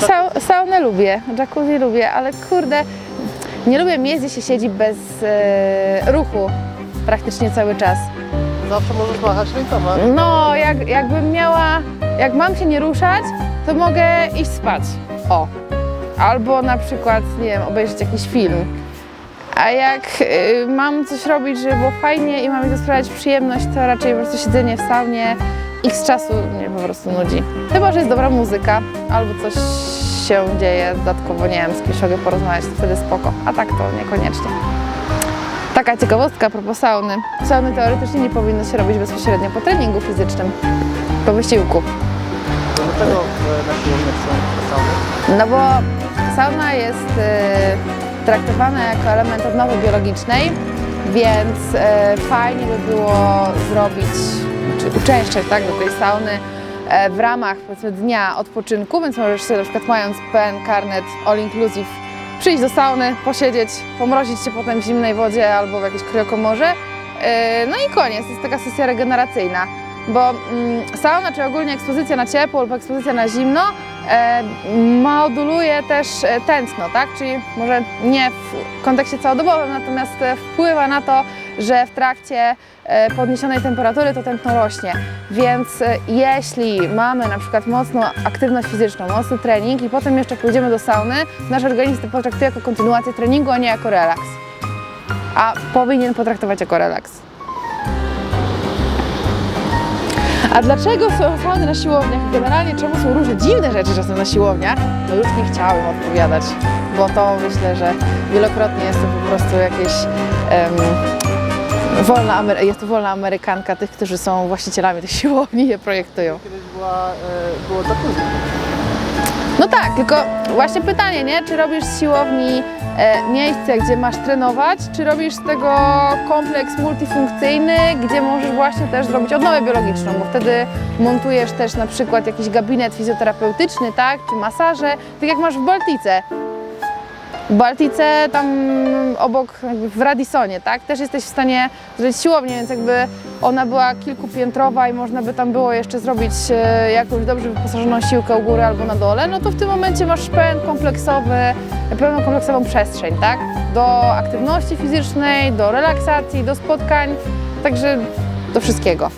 Sa saunę lubię, jacuzzi lubię, ale kurde, nie lubię miejsc, gdzie się siedzi bez e, ruchu praktycznie cały czas. Zawsze możesz machać rękoma. No, jak, jakbym miała, jak mam się nie ruszać, to mogę iść spać. O. Albo na przykład, nie wiem, obejrzeć jakiś film. A jak y, mam coś robić, żeby było fajnie i mam mi to sprawiać przyjemność, to raczej po prostu siedzenie w saunie x czasu mnie po prostu nudzi. Chyba, że jest dobra muzyka albo coś się dzieje dodatkowo, nie wiem, z kimś mogę porozmawiać, to wtedy spoko. A tak to niekoniecznie. Taka ciekawostka a propos sauny. Sauny teoretycznie nie powinno się robić bezpośrednio po treningu fizycznym, po wysiłku. Dlaczego e, na siłowniach są sauny? No bo sauna jest y, traktowana jako element odnowy biologicznej, więc y, fajnie by było zrobić, czy uczęszczać tak, do tej sauny e, w ramach powiedzmy dnia odpoczynku, więc możesz sobie na przykład mając pełen karnet all inclusive przyjść do sauny, posiedzieć, pomrozić się potem w zimnej wodzie albo w jakiejś kryokomorze. E, No i koniec, jest taka sesja regeneracyjna. Bo mm, sauna, czy ogólnie ekspozycja na ciepło lub ekspozycja na zimno, e, moduluje też e, tętno, tak? Czyli może nie w kontekście całodobowym, natomiast e, wpływa na to, że w trakcie podniesionej temperatury to tętno rośnie. Więc jeśli mamy na przykład mocną aktywność fizyczną, mocny trening i potem jeszcze pójdziemy do sauny, nasz organizm to potraktuje jako kontynuację treningu, a nie jako relaks. A powinien potraktować jako relaks. A dlaczego są sauny na siłowniach? Generalnie czemu są różne dziwne rzeczy czasem na siłowniach? No już nie chciałabym odpowiadać, bo to myślę, że wielokrotnie jest to po prostu jakieś em, wolna, Amery- jest to wolna Amerykanka tych, którzy są właścicielami tych siłowni i je projektują. Kiedyś była, e, było jacuzzi. No tak, tylko właśnie pytanie, nie? Czy robisz z siłowni e, miejsce, gdzie masz trenować, czy robisz z tego kompleks multifunkcyjny, gdzie możesz właśnie też zrobić odnowę biologiczną, bo wtedy montujesz też na przykład jakiś gabinet fizjoterapeutyczny, tak? Czy masaże, tak jak masz w Baltice. W Baltice tam obok, w Radisonie, tak? Też jesteś w stanie zrobić siłownię, więc jakby ona była kilkupiętrowa i można by tam było jeszcze zrobić e, jakąś dobrze wyposażoną siłkę u góry albo na dole, no to w tym momencie masz pełen kompleksowy, pełną kompleksową przestrzeń, tak? Do aktywności fizycznej, do relaksacji, do spotkań, także do wszystkiego.